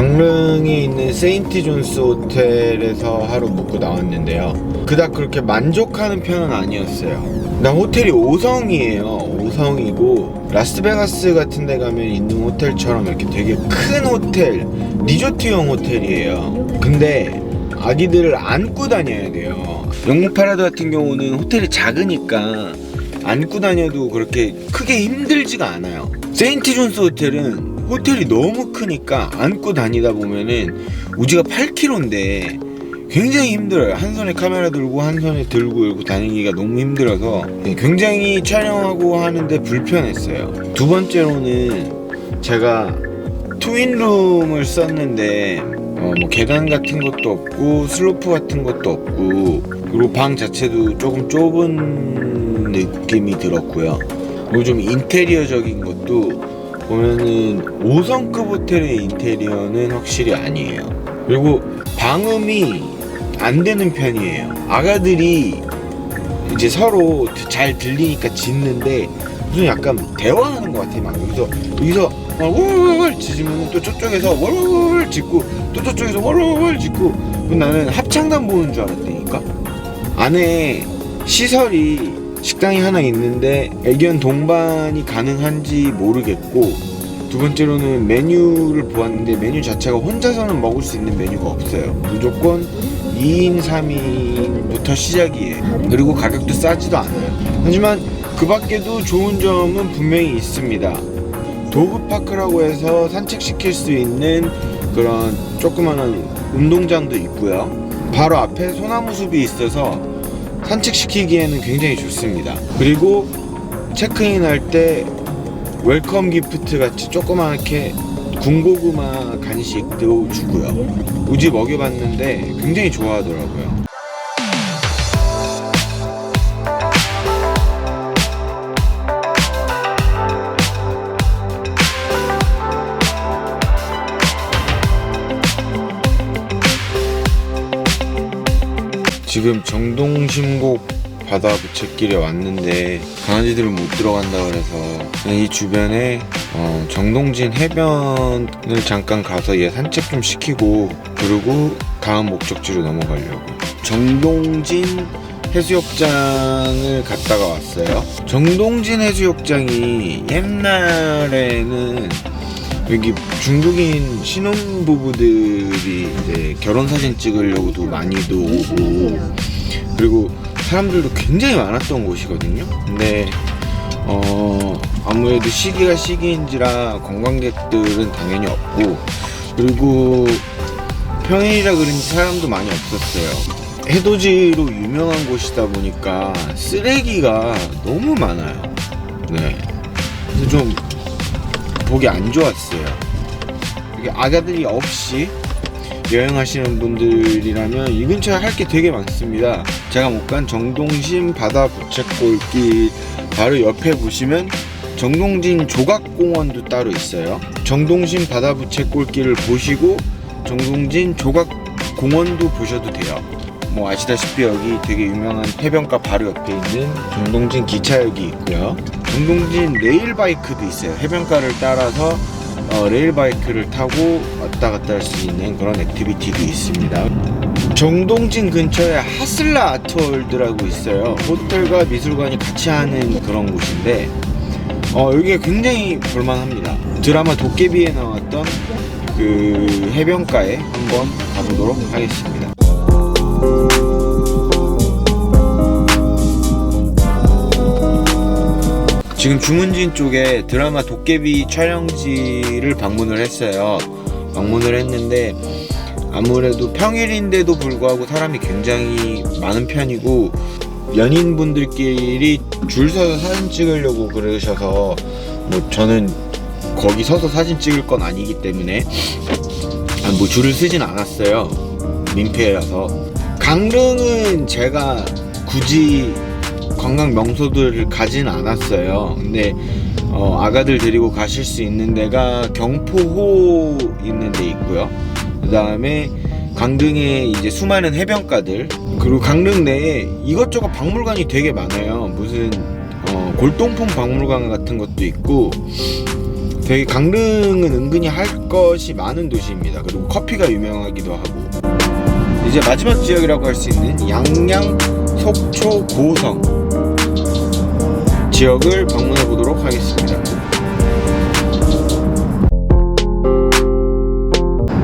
강릉에 있는 세인트 존스 호텔에서 하루 묵고 나왔는데요. 그닥 그렇게 만족하는 편은 아니었어요. 나 호텔이 5성이에요. 5성이고 라스베가스 같은 데 가면 있는 호텔처럼 이렇게 되게 큰 호텔, 리조트형 호텔이에요. 근데 아기들을 안고 다녀야 돼요. 영국 파라드 같은 경우는 호텔이 작으니까 안고 다녀도 그렇게 크게 힘들지가 않아요. 세인트 존스 호텔은 호텔이 너무 크니까 안고 다니다 보면은 우지가 8kg인데 굉장히 힘들어요. 한 손에 카메라 들고 한 손에 들고 이러고 다니기가 너무 힘들어서 굉장히 촬영하고 하는데 불편했어요. 두 번째로는 제가 트윈룸을 썼는데 어, 뭐 계단 같은 것도 없고 슬로프 같은 것도 없고 그리고 방 자체도 조금 좁은 느낌이 들었고요. 그리고 좀 인테리어적인 것도 보면은 5성급 호텔의 인테리어는 확실히 아니에요. 그리고 방음이 안 되는 편이에요. 아가들이 이제 서로 잘 들리니까 짖는데 무슨 약간 대화하는 것 같아. 막 여기서 여기서 막 월월월 짖으면 또 저쪽에서 월월월 짖고 또 저쪽에서 월월월 짖고 나는 합창단 보는 줄 알았다니까. 안에 시설이 식당이 하나 있는데 애견 동반이 가능한지 모르겠고 두 번째로는 메뉴를 보았는데 메뉴 자체가 혼자서는 먹을 수 있는 메뉴가 없어요. 무조건 2인, 3인부터 시작이에요. 그리고 가격도 싸지도 않아요. 하지만 그 밖에도 좋은 점은 분명히 있습니다. 도그파크라고 해서 산책시킬 수 있는 그런 조그마한 운동장도 있고요. 바로 앞에 소나무 숲이 있어서 산책시키기에는 굉장히 좋습니다. 그리고 체크인 할 때 웰컴 기프트 같이 조그맣게 군고구마 간식도 주고요. 우지 먹여봤는데 굉장히 좋아하더라고요. 지금 정동신곡 바다 부채길에 왔는데 강아지들은 못 들어간다 그래서 그냥 이 주변에 어, 정동진 해변을 잠깐 가서 얘 산책 좀 시키고 그리고 다음 목적지로 넘어가려고. 정동진 해수욕장을 갔다가 왔어요. 정동진 해수욕장이 옛날에는 여기 중국인 신혼부부들이 이제 결혼 사진 찍으려고도 많이도 오고 그리고 사람들도 굉장히 많았던 곳이거든요. 근데 어 아무래도 시기가 시기인지라 관광객들은 당연히 없고 그리고 평일이라 그런지 사람도 많이 없었어요. 해돋이로 유명한 곳이다 보니까 쓰레기가 너무 많아요. 네. 그래서 좀 보기 안 좋았어요. 이게 아가들이 없이 여행하시는 분들이라면 이 근처에 할 게 되게 많습니다. 제가 못 간 정동신 바다 부채꼴길 바로 옆에 보시면 정동진 조각공원도 따로 있어요. 정동신 바다 부채꼴길을 보시고 정동진 조각공원도 보셔도 돼요. 뭐 아시다시피 여기 되게 유명한 해변가 바로 옆에 있는 정동진 기차역이 있고요. 정동진 레일바이크도 있어요. 해변가를 따라서 어, 레일바이크를 타고 왔다 갔다 할 수 있는 그런 액티비티도 있습니다. 정동진 근처에 하슬라 아트월드라고 있어요. 호텔과 미술관이 같이 하는 그런 곳인데 어, 여기가 굉장히 볼만합니다. 드라마 도깨비에 나왔던 그 해변가에 한번 가보도록 하겠습니다. 지금 주문진 쪽에 드라마 도깨비 촬영지를 방문을 했어요. 방문을 했는데 아무래도 평일인데도 불구하고 사람이 굉장히 많은 편이고 연인분들끼리 줄 서서 사진 찍으려고 그러셔서 뭐 저는 거기 서서 사진 찍을 건 아니기 때문에 아, 뭐 줄을 쓰진 않았어요. 민폐라서 강릉은 제가 굳이 관광 명소들을 가진 않았어요. 근데 어, 아가들 데리고 가실 수 있는 데가 경포호 있는 데 있고요. 그 다음에 강릉에 이제 수많은 해변가들 그리고 강릉 내에 이것저것 박물관이 되게 많아요. 무슨 어, 골동품 박물관 같은 것도 있고 되게 강릉은 은근히 할 것이 많은 도시입니다. 그리고 커피가 유명하기도 하고. 이제 마지막 지역이라고 할 수 있는 양양 속초 고성 지역을 방문해 보도록 하겠습니다.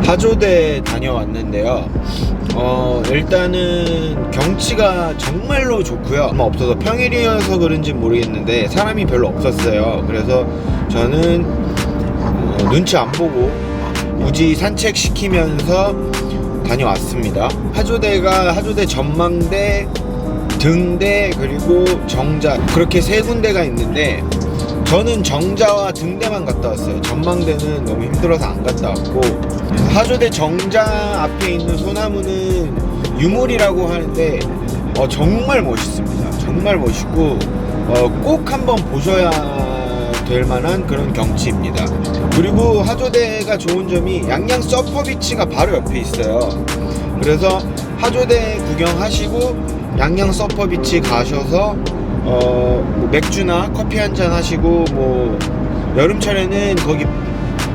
하조대 다녀왔는데요. 어, 일단은 경치가 정말로 좋고요. 아마 없어서 평일이어서 그런지 모르겠는데 사람이 별로 없었어요. 그래서 저는 어, 눈치 안 보고 우지 산책 시키면서 다녀왔습니다. 하조대가 하조대 전망대, 등대 그리고 정자 그렇게 세 군데가 있는데 저는 정자와 등대만 갔다 왔어요. 전망대는 너무 힘들어서 안 갔다 왔고 하조대 정자 앞에 있는 소나무는 유물이라고 하는데 어, 정말 멋있습니다. 정말 멋있고 어, 꼭 한번 보셔야 될 만한 그런 경치입니다. 그리고 하조대가 좋은 점이 양양 서퍼비치가 바로 옆에 있어요. 그래서 하조대 구경하시고 양양 서퍼비치 가셔서 어, 뭐 맥주나 커피 한 잔 하시고 뭐 여름철에는 거기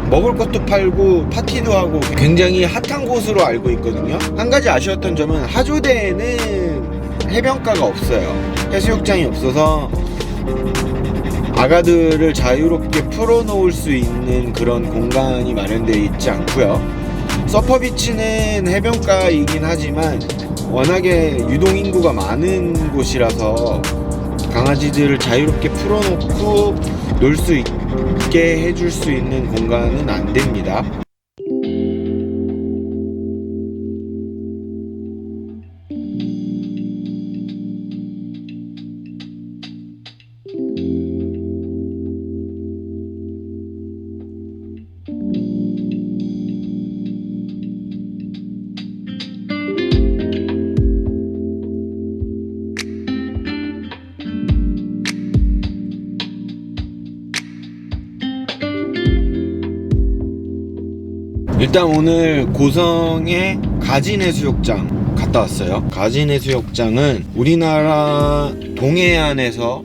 먹을 것도 팔고 파티도 하고 굉장히 핫한 곳으로 알고 있거든요. 한 가지 아쉬웠던 점은 하조대에는 해변가가 없어요. 해수욕장이 없어서 아가들을 자유롭게 풀어놓을 수 있는 그런 공간이 마련되어 있지 않고요. 서퍼비치는 해변가이긴 하지만 워낙에 유동 인구가 많은 곳이라서 강아지들을 자유롭게 풀어놓고 놀 수 있게 해줄 수 있는 공간은 안 됩니다. 일단 오늘 고성의 가진해수욕장 갔다 왔어요. 가진해수욕장은 우리나라 동해안에서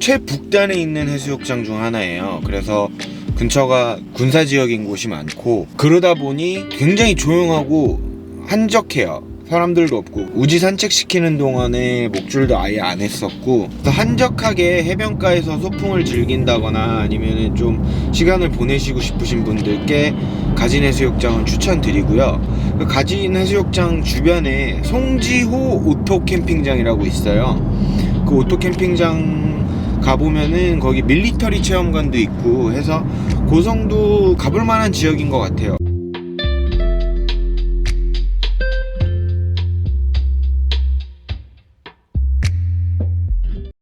최북단에 있는 해수욕장 중 하나예요. 그래서 근처가 군사 지역인 곳이 많고 그러다 보니 굉장히 조용하고 한적해요. 사람들도 없고 우지 산책시키는 동안에 목줄도 아예 안 했었고 한적하게 해변가에서 소풍을 즐긴다거나 아니면 좀 시간을 보내시고 싶으신 분들께 가진 해수욕장은 추천드리고요. 그 가진 해수욕장 주변에 송지호 오토 캠핑장이라고 있어요. 그 오토 캠핑장 가보면은 거기 밀리터리 체험관도 있고 해서 고성도 가볼 만한 지역인 것 같아요